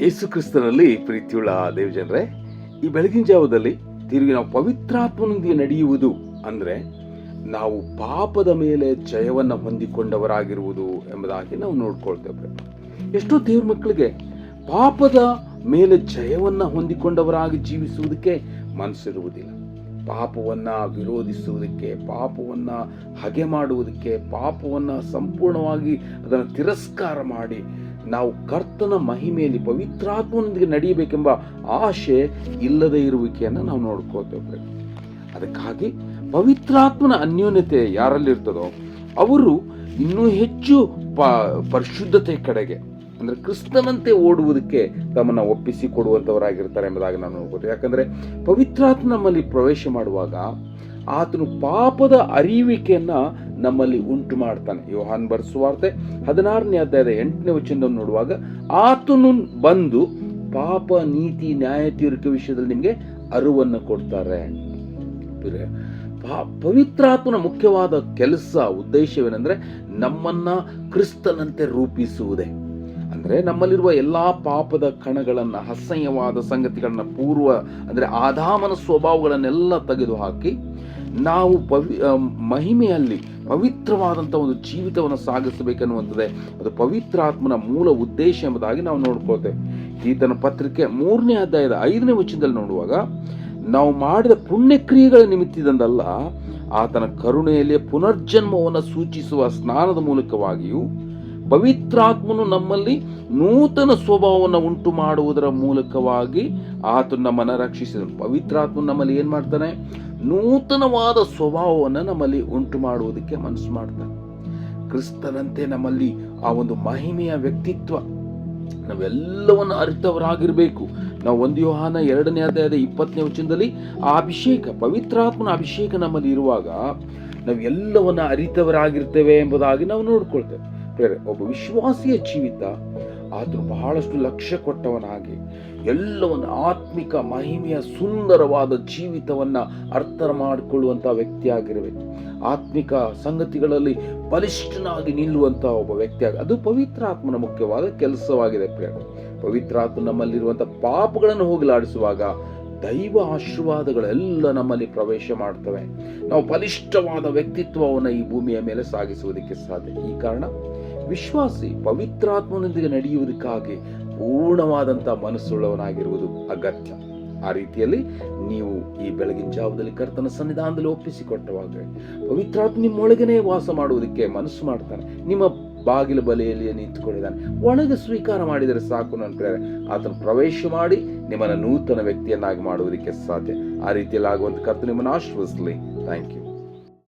ಯೇಸು ಕ್ರಿಸ್ತನಲ್ಲಿ ಪ್ರೀತಿಯುಳ್ಳ ದೇವಜನರೇ, ಈ ಬೆಳಗಿನ ಜಾವದಲ್ಲಿ ತಿರುಗಿನ ಪವಿತ್ರಾತ್ಮನೊಂದಿಗೆ ನಡೆಯುವುದು ಅಂದರೆ ನಾವು ಪಾಪದ ಮೇಲೆ ಜಯವನ್ನು ಹೊಂದಿಕೊಂಡವರಾಗಿರುವುದು ಎಂಬುದಾಗಿ ನಾವು ನೋಡ್ಕೊಳ್ತೇವೆ ಎಷ್ಟೋ ದೇವ್ರ ಮಕ್ಕಳಿಗೆ ಪಾಪದ ಮೇಲೆ ಜಯವನ್ನು ಹೊಂದಿಕೊಂಡವರಾಗಿ ಜೀವಿಸುವುದಕ್ಕೆ ಮನಸ್ಸಿರುವುದಿಲ್ಲ. ಪಾಪವನ್ನ ವಿರೋಧಿಸುವುದಕ್ಕೆ, ಪಾಪವನ್ನ ಹಗೆ ಮಾಡುವುದಕ್ಕೆ, ಪಾಪವನ್ನ ಸಂಪೂರ್ಣವಾಗಿ ಅದನ್ನು ತಿರಸ್ಕಾರ ಮಾಡಿ ನಾವು ಕರ್ತನ ಮಹಿಮೆಯಲ್ಲಿ ಪವಿತ್ರಾತ್ಮನೊಂದಿಗೆ ನಡೆಯಬೇಕೆಂಬ ಆಶೆ ಇಲ್ಲದೆ ಇರುವಿಕೆಯನ್ನು ನಾವು ನೋಡ್ಕೋತೇವೆ ಅದಕ್ಕಾಗಿ ಪವಿತ್ರಾತ್ಮನ ಅನ್ಯೋನ್ಯತೆ ಯಾರಲ್ಲಿರ್ತದೋ ಅವರು ಇನ್ನೂ ಹೆಚ್ಚು ಪ, ಪರಿಶುದ್ಧತೆ ಕಡೆಗೆ ಅಂದ್ರೆ ಕ್ರಿಸ್ತನಂತೆ ಓಡುವುದಕ್ಕೆ ತಮ್ಮನ್ನು ಒಪ್ಪಿಸಿ ಕೊಡುವಂಥವರಾಗಿರ್ತಾರೆ ಎಂಬುದಾಗಿ ನಾನು ನೋಡ್ಬೋದು. ಯಾಕಂದರೆ ಪವಿತ್ರಾತ್ಮ ನಮ್ಮಲ್ಲಿ ಪ್ರವೇಶ ಮಾಡುವಾಗ ಆತನು ಪಾಪದ ಅರಿವಿಕೆಯನ್ನು ನಮ್ಮಲ್ಲಿ ಉಂಟು ಮಾಡ್ತಾನೆ. ಯೋಹಾನ್ ಬರ್ಸುವಾರ್ತೆ ಹದಿನಾರನೇ ಅಧ್ಯಾಯದ ಎಂಟನೇ ವಚನವನ್ನು ನೋಡುವಾಗ ಆತನು ಬಂದು ಪಾಪ, ನೀತಿ, ನ್ಯಾಯ ತೀರಿಕೆ ವಿಷಯದಲ್ಲಿ ನಿಮಗೆ ಅರಿವನ್ನು ಕೊಡ್ತಾರೆ. ಪವಿತ್ರಾತ್ಮನ ಮುಖ್ಯವಾದ ಕೆಲಸ, ಉದ್ದೇಶವೇನೆಂದರೆ ನಮ್ಮನ್ನ ಕ್ರಿಸ್ತನಂತೆ ರೂಪಿಸುವುದೇ. ಅಂದ್ರೆ ನಮ್ಮಲ್ಲಿರುವ ಎಲ್ಲಾ ಪಾಪದ ಕಣಗಳನ್ನು, ಅಸಹ್ಯವಾದ ಸಂಗತಿಗಳನ್ನ, ಪೂರ್ವ ಅಂದ್ರೆ ಆಧಾಮನ ಸ್ವಭಾವಗಳನ್ನೆಲ್ಲ ತೆಗೆದುಹಾಕಿ, ನಾವು ಪವಿ ಮಹಿಮೆಯಲ್ಲಿ ಪವಿತ್ರವಾದಂಥ ಒಂದು ಜೀವಿತವನ್ನು ಸಾಗಿಸಬೇಕನ್ನುವಂಥದ್ದೇ ಅದು ಪವಿತ್ರಾತ್ಮನ ಮೂಲ ಉದ್ದೇಶ ಎಂಬುದಾಗಿ ನಾವು ನೋಡ್ಕೊಳ್ತೇವೆ. ಈತನ ಪತ್ರಿಕೆ ಮೂರನೇ ಅಧ್ಯಾಯದ ಐದನೇ ವಚನದಲ್ಲಿ ನೋಡುವಾಗ, ನಾವು ಮಾಡಿದ ಪುಣ್ಯಕ್ರಿಯೆಗಳ ನಿಮಿತ್ತದಂದಲ್ಲ, ಆತನ ಕರುಣೆಯಲ್ಲಿ ಪುನರ್ಜನ್ಮವನ್ನು ಸೂಚಿಸುವ ಸ್ನಾನದ ಮೂಲಕವಾಗಿಯೂ ಪವಿತ್ರಾತ್ಮನು ನಮ್ಮಲ್ಲಿ ನೂತನ ಸ್ವಭಾವವನ್ನು ಉಂಟು ಮಾಡುವುದರ ಮೂಲಕವಾಗಿ ಆತ ನಮ್ಮನ್ನು ರಕ್ಷಿಸಿದನು. ಪವಿತ್ರಾತ್ಮನು ನಮ್ಮಲ್ಲಿ ಏನು ಮಾಡ್ತಾನೆ? ನೂತನವಾದ ಸ್ವಭಾವವನ್ನು ನಮ್ಮಲ್ಲಿ ಉಂಟು ಮಾಡುವುದಕ್ಕೆ ಮನಸ್ಸು ಮಾಡ್ತಾನೆ. ಕ್ರಿಸ್ತನಂತೆ ನಮ್ಮಲ್ಲಿ ಆ ಒಂದು ಮಹಿಮೆಯ ವ್ಯಕ್ತಿತ್ವ, ನಾವೆಲ್ಲವನ್ನು ಅರಿತವರಾಗಿರಬೇಕು. ನಾವು ಒಂದು ಯೋಹಾನ ಎರಡನೇ ಅಧ್ಯಾಯದ ಇಪ್ಪತ್ತನೇ ವಚನದಲ್ಲಿ ಆ ಅಭಿಷೇಕ, ಪವಿತ್ರಾತ್ಮನ ಅಭಿಷೇಕ ನಮ್ಮಲ್ಲಿ ಇರುವಾಗ ನಾವು ಅರಿತವರಾಗಿರ್ತೇವೆ ಎಂಬುದಾಗಿ ನಾವು ನೋಡ್ಕೊಳ್ತೇವೆ. ಒಬ್ಬ ವಿಶ್ವಾಸಿಯ ಜೀವಿತ, ಆದರೂ ಬಹಳಷ್ಟು ಲಕ್ಷ್ಯ ಕೊಟ್ಟವನಾಗಿ, ಎಲ್ಲವನ್ನು ಆತ್ಮಿಕ ಮಹಿಮೆಯ ಸುಂದರವಾದ ಜೀವಿತವನ್ನ ಅರ್ಥ ಮಾಡಿಕೊಳ್ಳುವಂಥ ವ್ಯಕ್ತಿಯಾಗಿರಬೇಕು. ಆತ್ಮಿಕ ಸಂಗತಿಗಳಲ್ಲಿ ಬಲಿಷ್ಠನಾಗಿ ನಿಲ್ಲುವಂಥ ಒಬ್ಬ ವ್ಯಕ್ತಿಯಾಗಿ, ಅದು ಪವಿತ್ರಾತ್ಮನ ಮುಖ್ಯವಾದ ಕೆಲಸವಾಗಿದೆ ಪ್ರಿಯ ಪವಿತ್ರಾತ್ಮ ನಮ್ಮಲ್ಲಿರುವಂಥ ಪಾಪಗಳನ್ನು ಹೋಗಲಾಡಿಸುವಾಗ ದೈವ ಆಶೀರ್ವಾದಗಳೆಲ್ಲ ನಮ್ಮಲ್ಲಿ ಪ್ರವೇಶ ಮಾಡ್ತವೆ. ನಾವು ಬಲಿಷ್ಠವಾದ ವ್ಯಕ್ತಿತ್ವವನ್ನು ಈ ಭೂಮಿಯ ಮೇಲೆ ಸಾಗಿಸುವುದಕ್ಕೆ ಸಾಧ್ಯ. ಈ ಕಾರಣ ವಿಶ್ವಾಸಿ ಪವಿತ್ರಾತ್ಮನೊಂದಿಗೆ ನಡೆಯುವುದಕ್ಕಾಗಿ ಪೂರ್ಣವಾದಂಥ ಮನಸ್ಸುಳ್ಳವನಾಗಿರುವುದು ಅಗತ್ಯ. ಆ ರೀತಿಯಲ್ಲಿ ನೀವು ಈ ಬೆಳಗಿನ ಜಾವದಲ್ಲಿ ಕರ್ತನ ಸನ್ನಿಧಾನದಲ್ಲಿ ಒಪ್ಪಿಸಿಕೊಟ್ಟವಾಗ ಪವಿತ್ರಾತ್ಮ ನಿಮ್ಮೊಳಗನೆ ವಾಸ ಮಾಡುವುದಕ್ಕೆ ಮನಸ್ಸು ಮಾಡ್ತಾನೆ. ನಿಮ್ಮ ಬಾಗಿಲು ಬಲೆಯಲ್ಲಿ ನಿಂತುಕೊಂಡಿದ್ದಾನೆ. ಒಳಗೆ ಸ್ವೀಕಾರ ಮಾಡಿದರೆ ಸಾಕು ನನ್ನ ಪ್ರೇರೆ ಆತನ ಪ್ರವೇಶ ಮಾಡಿ ನಿಮ್ಮನ್ನು ನೂತನ ವ್ಯಕ್ತಿಯನ್ನಾಗಿ ಮಾಡುವುದಕ್ಕೆ ಸಾಧ್ಯ. ಆ ರೀತಿಯಲ್ಲಿ ಆಗುವಂಥ ಕರ್ತನ ನಿಮ್ಮನ್ನು ಆಶೀರ್ವದಿಸಲಿ ಥ್ಯಾಂಕ್ ಯು